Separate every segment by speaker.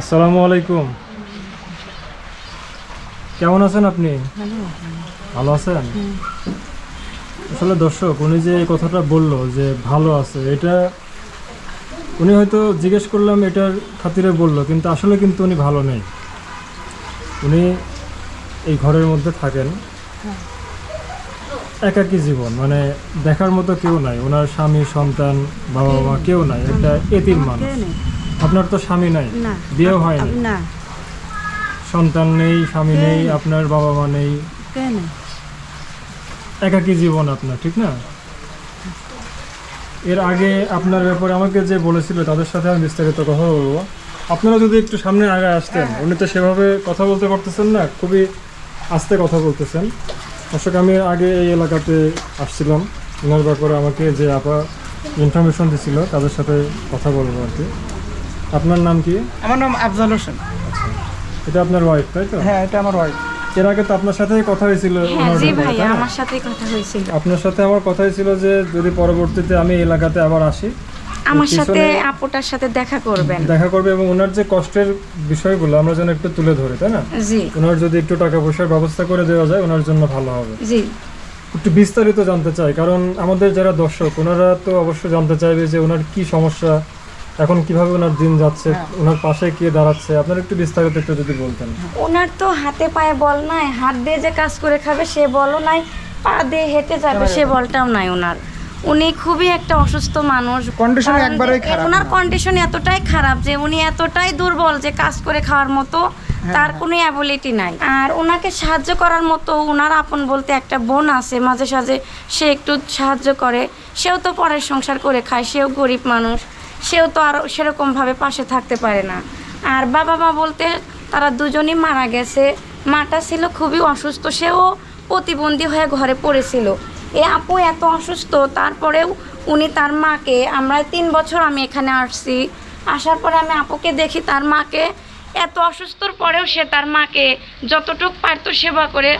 Speaker 1: আসসালামু আলাইকুম। কেমন আছেন আপনি? ভালো আছেন? আসলে দর্শক উনি যে এই কথাটা বলল যে ভালো আছে এটা উনি হয়তো জিজ্ঞেস করলাম এটার খাতিরে বলল কিন্তু আসলে কিন্তু উনি ভালো নেই। উনি এই ঘরের মধ্যে থাকেন। একাকী জীবন মানে দেখার মতো কেউ নাই। ওনার স্বামী সন্তান বাবা মা কেউ নাই। একটা এতিম মানুষ। আপনার তো স্বামী নাই।
Speaker 2: না।
Speaker 1: বিয়েও হয়নি
Speaker 2: না।
Speaker 1: সন্তান নেই স্বামী নেই আপনার বাবা মা নেই।
Speaker 2: কেন
Speaker 1: একাকী জীবন আপনার ঠিক না? এর আগে আপনার ব্যাপারে আমাকে যে বলেছিল তাদের সাথে আমি বিস্তারিত কথা বলব। আপনারা যদি একটু সামনে আগে আসতেন উনি তো সেভাবে কথা বলতে পারতেছেন না খুবই আস্তে কথা বলতেছেন। অবশ্য আমি আগে এই এলাকাতে আসছিলাম। ওনার ব্যাপারে আমাকে যে আপা ইনফরমেশন দিছিল তাদের সাথে কথা বলব আর কি। আপনার নাম কি?
Speaker 3: আমার নাম আফজাল হোসেন।
Speaker 1: এটা আপনার ওয়াইফ তাই তো?
Speaker 3: হ্যাঁ এটা আমার ওয়াইফ
Speaker 1: এর আগে তো আপনার সাথেই কথা হয়েছিল
Speaker 2: হ্যাঁ জি
Speaker 1: না?
Speaker 2: আমার সাথে কথা হয়েছিল।
Speaker 1: আপনার সাথে আমার কথাই ছিল যে যদি পরবর্তীতে আমি এই এলাকাতে আবার আসি
Speaker 2: আমার সাথে আপুটার সাথে দেখা করবেন।
Speaker 1: দেখা করবে এবং ওনার যে কষ্টের বিষয়গুলো আমরা যেন একটু তুলে ধরি তাই না?
Speaker 2: জি।
Speaker 1: ওনার যদি একটু টাকা পয়সার ব্যবস্থা করে দেওয়া যায় ওনার জন্য ভালো হবে।
Speaker 2: জি।
Speaker 1: একটু বিস্তারিত জানতে চাই কারণ আমাদের যারা দর্শক ওনারা তো অবশ্যই জানতে চাইবে যে ওনার কি সমস্যা এখন কীভাবে ওনার দিন যাচ্ছে ওনার পাশে কে দাঁড়াচ্ছে? আপনার একটু বিস্তারিত একটু যদি বলতেন।
Speaker 2: ওনার তো হাতে পায়ে বল নাই হাত দিয়ে যে কাজ করে খাবে সে বলও নাই পা দিয়ে হেঁটে যাবে সে বলটাও নাই ওনার। উনি খুবই একটা অসুস্থ মানুষ।
Speaker 3: একবারেই
Speaker 2: যে-
Speaker 3: খারাপ
Speaker 2: ওনার কন্ডিশন এতটাই খারাপ যে উনি এতটাই দুর্বল যে কাজ করে খাওয়ার মতো
Speaker 3: হ্যাঁ,
Speaker 2: তার কোনো অ্যাবিলিটি নাই। আর ওনাকে সাহায্য করার মতো ওনার আপন বলতে একটা বোন আছে মাঝে সাঝে সে একটু সাহায্য করে। সেও তো পরের সংসার করে খায় সেও গরিব মানুষ। সেও তো আর সেরকমভাবে পাশে থাকতে পারে না। আর বাবা মা বলতে তারা দুজনই মারা গেছে। মাটা ছিল খুবই অসুস্থ, সেও প্রতিবন্ধী হয়ে ঘরে পড়েছিল। এ আপু এত অসুস্থ, তারপরেও উনি তার মাকে, আমরা তিন বছর আমি এখানে আসছি। আসার পরে আমি আপুকে দেখি তার মাকে, এত অসুস্থর পরেও সে তার মাকে যতটুক পারতো সেবা করে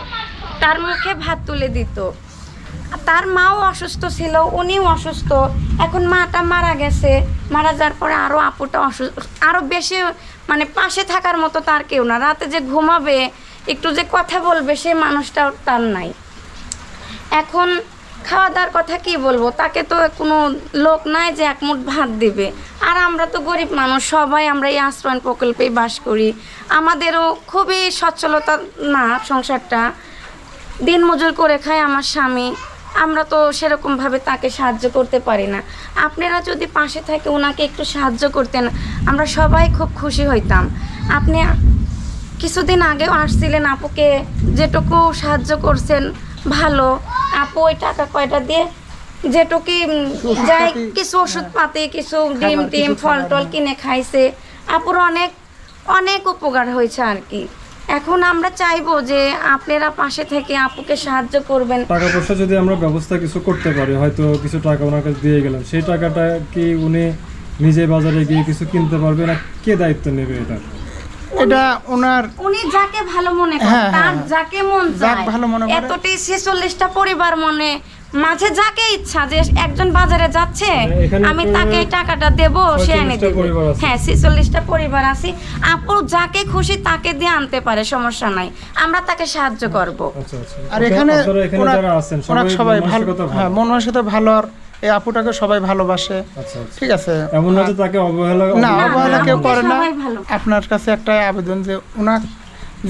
Speaker 2: তার মুখে ভাত তুলে দিত। তার মাও অসুস্থ ছিল, উনিও অসুস্থ। এখন মাটা মারা গেছে, মারা যাওয়ার পরে আরও আপুটা অসুস্থ আরও বেশি মানে পাশে থাকার মতো তার কেউ না। রাতে যে ঘুমাবে, একটু যে কথা বলবে, সে মানুষটাও তার নাই। এখন খাওয়া দাওয়ার কথা কি বলব? তাকে তো কোনো লোক নাই যে এক মুঠ ভাত দিবে। আর আমরা তো গরিব মানুষ, সবাই আমরা এই আশ্রয়ণ প্রকল্পেই বাস করি। আমাদেরও খুবই সচ্ছলতা না সংসারটা। দিন মজুর করে খায় আমার স্বামী। আমরা তো সেরকমভাবে তাকে সাহায্য করতে পারি না। আপনারা যদি পাশে থাকে ওনাকে একটু সাহায্য করতেন আমরা সবাই খুব খুশি হইতাম। আপনি কিছুদিন আগেও আসছিলেন আপুকে যেটুকু সাহায্য করছেন ভালো। আপু ওই টাকা কয়টা দিয়ে যেটুকু যাই কিছু ওষুধ পাতি কিছু ডিম টিম ফল টল কিনে খাইছে। আপুর অনেক অনেক উপকার হয়েছে আর কি। এখন আমরা চাইব যে আপনারা পাশে থেকে আপুকে সাহায্য করবেন
Speaker 1: টাকা পয়সা যদি আমরা ব্যবস্থা কিছু করতে পারি হয়তো কিছু টাকা ওনার কাছে দিয়ে গেলাম সেই টাকাটা কি উনি নিজে বাজারে গিয়ে কিছু কিনতে পারবে না কে দায়িত্ব নেবে এটা
Speaker 3: এটা ওনার
Speaker 2: উনি যাকে ভালো মনে করে
Speaker 3: হ্যাঁ,
Speaker 2: তার
Speaker 3: হ্যাঁ।
Speaker 2: যাকে মন
Speaker 3: যাক
Speaker 2: চায়
Speaker 3: ভালো মনে করে।
Speaker 2: এতটাই ছেচল্লিশটা পরিবার মনে মাঝে যাকে ইচ্ছা যে একজন বাজারে যাচ্ছে
Speaker 1: মানে
Speaker 2: আমি তাকে টাকাটা দেবো সে এনে
Speaker 1: 46টা
Speaker 2: দেবে। হ্যাঁ ছেচল্লিশটা পরিবার আছে। আপু যাকে খুশি তাকে দিয়ে আনতে পারে সমস্যা নাই। আমরা তাকে সাহায্য করব।
Speaker 1: আচ্ছা আচ্ছা।
Speaker 3: আর এখানে
Speaker 1: আছেন
Speaker 3: ওনার
Speaker 1: সবাই
Speaker 3: ভালো হ্যাঁ মন মানসিকতা ভালো আর এই আপুটাকে সবাই ভালোবাসে।
Speaker 1: আচ্ছা আচ্ছা।
Speaker 3: ঠিক আছে।
Speaker 1: এমন না যে তাকে অবহেলা
Speaker 3: না অবহেলা কেউ করে না। আপনার কাছে একটা আবেদন যে ওনার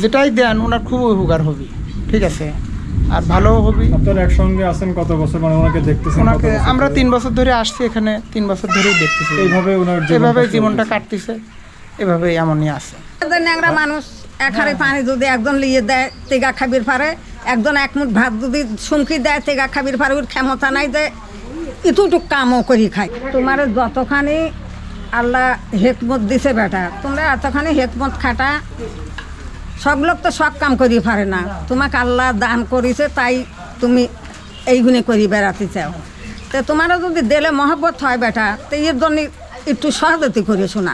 Speaker 3: যেটাই দেন ওনার খুব উপকার হবে। ঠিক আছে। আর ভালোও হবে।
Speaker 1: আপনারা একসঙ্গে আছেন কত বছর? মানে ওনাকে দেখতেছেন
Speaker 3: ওনাকে আমরা তিন বছর ধরে আসছি এখানে তিন বছর ধরেই দেখতেছি।
Speaker 1: এইভাবে ওনার জীবনটা
Speaker 3: এভাবে জীবনটা কাটতেছে এভাবেই এমনই আছে।
Speaker 4: একজন ন্যাংরা মানুষ এক হাড়ি পানি যদি একজন লিয়ে দেয় তেগা খাবির পারে একজন এক মুঠ ভাত যদি সুমকি দেয় তেগা খাবির পারে ওর ক্ষমতা নাই যে ইতুটুক কামও করি খাই। তোমার যতখানি আল্লাহ হেকমত দিছে বেটা তোমরা এতখানি হেকমত খাটা সব লোক তো সব কাম করি পারে না। তোমাকে আল্লাহ দান করেছে, তাই তুমি এইগুলি করি বেড়াতে চাও। তো তোমারও যদি দেলে মহব্বত হয় বেটা, তো এর জন্য একটু সহজতি করে শোনা।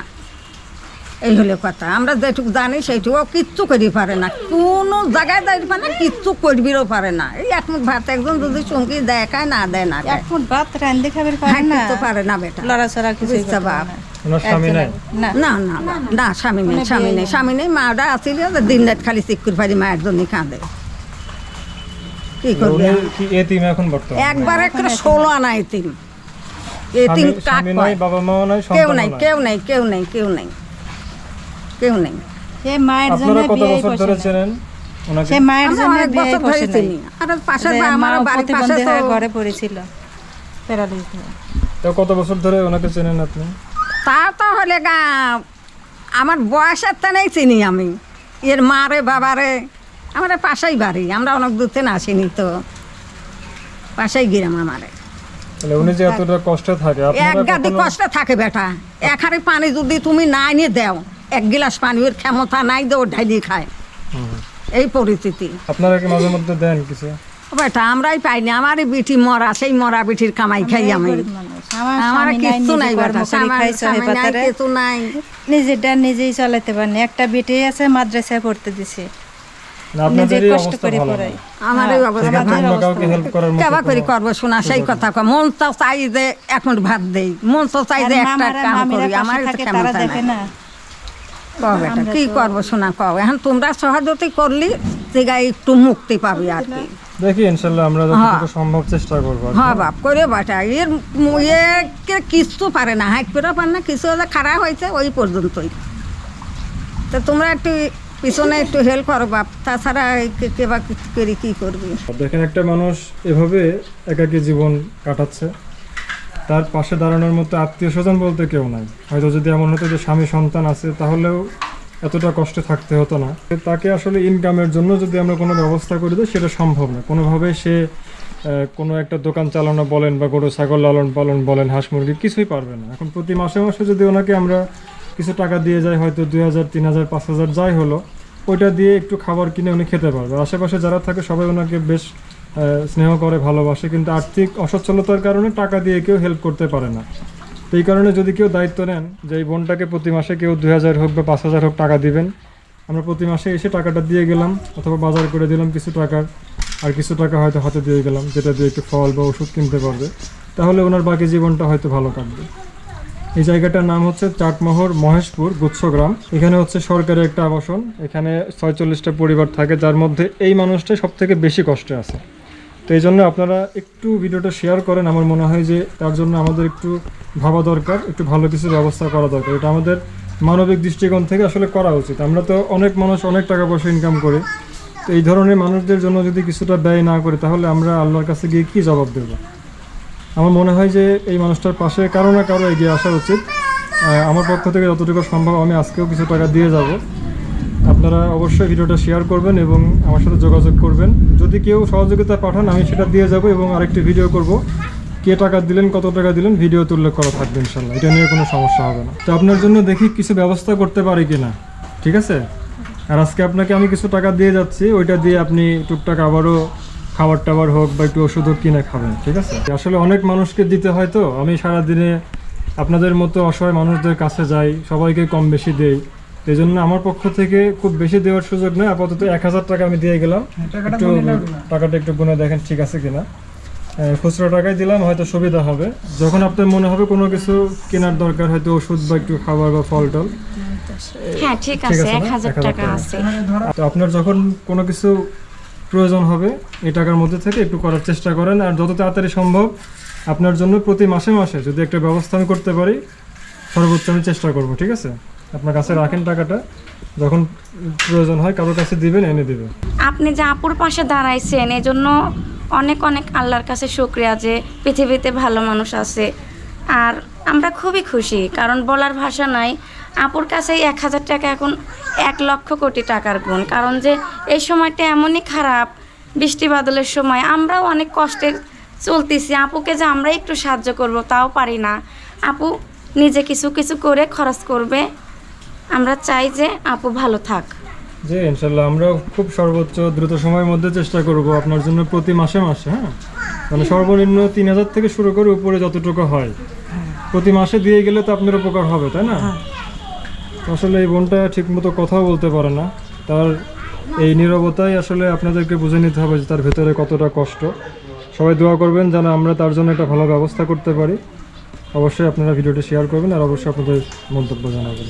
Speaker 4: এই হলে কথা। আমরা যেটুকু জানি সেইটুকু কিচ্ছু করি পারে না। কোনো জায়গায় যাই পারে না কিচ্ছু করবিরও পারে না। এই এক মুখ ভাত একজন যদি সঙ্গী দেয় খায় না দেয় না
Speaker 5: এক ফুট ভাত রান্ধে খাবার পারে না?
Speaker 4: কিন্তু পারে না বেটা।
Speaker 5: লড়াচড়া কিছু
Speaker 4: বুঝতে বাপ।
Speaker 1: ওনার স্বামী নাই?
Speaker 5: না।
Speaker 4: না না না, স্বামী নেই স্বামী নেই। স্বামী নেই মাটা আসিল দিন রাত খালি চিকুর পারি মায়ের জন্য কাঁদে। কি করবে একবার একটা ষোলো আনা এতিম। এতিম কাক কয়?
Speaker 1: নাই বাবা মাও নাই
Speaker 4: কেউ নাই। কেউ নাই কেউ নাই কেউ নাই। কেউ নেই।
Speaker 5: সে মায়ের জন্য
Speaker 1: কত বছর ধরে চেনেন?
Speaker 5: সে মায়ের জন্য
Speaker 4: অনেক
Speaker 5: বিয়ে
Speaker 4: বছর ধরে চিনি। আর পাশের বা- আমার বাড়ির পাশে তো
Speaker 5: ঘরে পড়েছিল। প্যারালাইজ
Speaker 1: তো কত বছর ধরে ওনাকে চেনেন আপনি?
Speaker 4: তা তো হলে গা আমার বয়সের তো নেই চিনি আমি। এর মা মারে বাবারে আমার পাশেই বাড়ি। আমরা অনেক দূর থেকে আসিনি তো। পাশেই গিরাম আমারে।
Speaker 1: তাহলে উনি যে এতটা কষ্টে থাকে
Speaker 4: এক গাদি কষ্ট থাকে বেটা। এক হাড়ি পানি যদি তুমি না এনে দেও এক গিলাস পানি ওর ক্ষমতা নাই দেও ঢালি খায়। এই পরিস্থিতি।
Speaker 1: আপনারা কি মাঝে মধ্যে দেন কিছু?
Speaker 4: বেটা আমরাই পাইনি আমারই বিটি মরা সেই মরা বিটির কামাই খাই আমি।
Speaker 5: আমার
Speaker 4: আমার
Speaker 5: স্বামী নাই,
Speaker 4: বেটা আমার। কিছু নাই।
Speaker 5: নিজেরটা নিজেই চালাতে পারেনি একটা বেটে আছে মাদ্রাসায় পড়তে দিছে।
Speaker 4: আমার সেই কথা মন তো চাই যে ভাত দেই। মন তো চাই যে একটা কাম করি। আমার কও বেটা কি করব শোনা কও? এখন তোমরা করলি জায়গায় একটু মুক্তি পাবি আর কি।
Speaker 1: দেখি ইনশাল্লাহ আমরা যতটুকু সম্ভব চেষ্টা করব।
Speaker 4: হ্যাঁ বাপ করে বাটা। এর মু- এ কে কিচ্ছু পারে না। হাইট করে পারে না কিছু হলে খারাপ হয়েছে ওই পর্যন্তই। তো তোমরা একটু পিছনে একটু হেল্প করো বাপ। তাছাড়া কে- কে বা কি করি কি করবি?
Speaker 1: দেখেন একটা মানুষ এভাবে একাকী জীবন কাটাচ্ছে। তার পাশে দাঁড়ানোর মতো আত্মীয় স্বজন বলতে কেউ নাই। হয়তো যদি এমন হতো যে স্বামী সন্তান আছে, তাহলেও এতটা কষ্টে থাকতে হতো না। তাকে আসলে ইনকামের জন্য যদি আমরা কোনো ব্যবস্থা করে দিই, সেটা সম্ভব না। কোনোভাবে সে কোনো একটা দোকান চালানো বলেন বা গরু, ছাগল লালন পালন বলেন, হাঁস মুরগি কিছুই পারবে না। এখন প্রতি মাসে মাসে যদি ওনাকে আমরা কিছু টাকা দিয়ে যাই, হয়তো দুই হাজার, তিন হাজার, পাঁচ হাজার যাই হলো, ওইটা দিয়ে একটু খাবার কিনে উনি খেতে পারবে। আশেপাশে যারা থাকে, সবাই ওনাকে বেশ স্নেহ করে, ভালোবাসে, কিন্তু আর্থিক অসচ্ছলতার কারণে টাকা দিয়ে কেউ হেল্প করতে পারে না। তো এই কারণে যদি কেউ দায়িত্ব নেন যে এই বোনটাকে প্রতি মাসে কেউ দুই হাজার হোক বা পাঁচ হাজার হোক টাকা দিবেন, আমরা প্রতি মাসে এসে টাকাটা দিয়ে গেলাম, অথবা বাজার করে দিলাম কিছু টাকার, আর কিছু টাকা হয়তো হাতে দিয়ে গেলাম, যেটা দিয়ে একটু ফল বা ওষুধ কিনতে পারবে, তাহলে ওনার বাকি জীবনটা হয়তো ভালো কাটবে। এই জায়গাটার নাম হচ্ছে চাটমোহর মহেশপুর গুচ্ছগ্রাম এখানে হচ্ছে সরকারি একটা আবাসন, এখানে ছয়চল্লিশটা পরিবার থাকে, যার মধ্যে এই মানুষটাই সব থেকে বেশি কষ্টে আছে। তো এই জন্য আপনারা একটু ভিডিওটা শেয়ার করেন। আমার মনে হয় যে তার জন্য আমাদের একটু ভাবা দরকার, একটু ভালো কিছু ব্যবস্থা করা দরকার। এটা আমাদের মানবিক দৃষ্টিকোণ থেকে আসলে করা উচিত। আমরা তো অনেক মানুষ অনেক টাকা পয়সা ইনকাম করি। তো এই ধরনের মানুষদের জন্য যদি কিছুটা ব্যয় না করি, তাহলে আমরা আল্লাহর কাছে গিয়ে কী জবাব দেবো? আমার মনে হয় যে এই মানুষটার পাশে কারও না কারও এগিয়ে আসা উচিত। আমার পক্ষ থেকে যতটুকু সম্ভব আমি আজকেও কিছু টাকা দিয়ে যাব। আপনারা অবশ্যই ভিডিওটা শেয়ার করবেন এবং আমার সাথে যোগাযোগ করবেন। যদি কেউ সহযোগিতা পাঠান, আমি সেটা দিয়ে যাব এবং আরেকটি ভিডিও করব। কে টাকা দিলেন, কত টাকা দিলেন ভিডিওতে উল্লেখ করা থাকবে ইনশাল্লাহ এটা নিয়ে কোনো সমস্যা হবে না। তো আপনার জন্য দেখি কিছু ব্যবস্থা করতে পারি কি না ঠিক আছে? আর আজকে আপনাকে আমি কিছু টাকা দিয়ে যাচ্ছি। ওইটা দিয়ে আপনি টুকটাক আবারও খাবার টাবার হোক বা একটু ওষুধ হোক কিনে খাবেন। ঠিক আছে? আসলে অনেক মানুষকে দিতে হয় তো। আমি সারাদিনে আপনাদের মতো অসহায় মানুষদের কাছে যাই, সবাইকে কম বেশি দেই। এই জন্য আমার পক্ষ থেকে খুব বেশি দেওয়ার সুযোগ নেই। আপাতত এক হাজার টাকা আমি দিয়ে গেলাম। একটু টাকাটা একটু গুনে দেখেন ঠিক আছে কিনা। খুচরো টাকায় দিলাম হয়তো সুবিধা হবে। যখন আপনার মনে হবে কোনো কিছু কেনার দরকার হয়তো ওষুধ বা একটু খাবার বা ফল টল
Speaker 2: হ্যাঁ ঠিক
Speaker 1: ঠিক
Speaker 2: আছে
Speaker 1: আছে
Speaker 2: এক হাজার
Speaker 1: 1000
Speaker 2: টাকা
Speaker 1: টাকা।
Speaker 2: আছে।
Speaker 1: তো আপনার যখন কোনো কিছু প্রয়োজন হবে এই টাকার মধ্যে থেকে একটু করার চেষ্টা করেন। আর যত তাড়াতাড়ি সম্ভব আপনার জন্য প্রতি মাসে মাসে যদি একটা ব্যবস্থা আমি করতে পারি সর্বোচ্চ আমি চেষ্টা করব ঠিক আছে? আপনার কাছে রাখেন টাকাটা, যখন প্রয়োজন হয় কারোর কাছে দিবেন, এনে দিবেন।
Speaker 2: আপনি যে আপুর পাশে দাঁড়াইছেন, এজন্য অনেক অনেক আল্লাহর কাছে শুক্রিয়া যে পৃথিবীতে ভালো মানুষ আছে। আর আমরা খুবই খুশি, কারণ বলার ভাষা নাই। আপুর কাছে এক হাজার টাকা এখন এক লক্ষ কোটি টাকার গুণ। কারণ যে এই সময়টা এমনই খারাপ, বৃষ্টি বাদলের সময়, আমরাও অনেক কষ্টে চলতেছি। আপুকে যে আমরা একটু সাহায্য করব, তাও পারি না। আপু নিজে কিছু কিছু করে খরচ করবে। আমরা চাই যে আপু ভালো থাক।
Speaker 1: যে ইনশাল্লাহ। আমরা খুব সর্বোচ্চ দ্রুত সময়ের মধ্যে চেষ্টা করব আপনার জন্য প্রতি মাসে মাসে হ্যাঁ? মানে সর্বনিম্ন তিন হাজার থেকে শুরু করে উপরে যতটুকু হয়। প্রতি মাসে দিয়ে গেলে তো আপনার উপকার হবে তাই না? আসলে এই বোনটা ঠিকমতো কথাও বলতে পারে না। তার এই নীরবতাই আসলে আপনাদেরকে বুঝে নিতে হবে যে তার ভেতরে কতটা কষ্ট। সবাই দোয়া করবেন যেন আমরা তার জন্য একটা ভালো ব্যবস্থা করতে পারি। অবশ্যই আপনারা ভিডিওটি শেয়ার করবেন আর অবশ্যই আপনাদের মন্তব্য জানাবেন।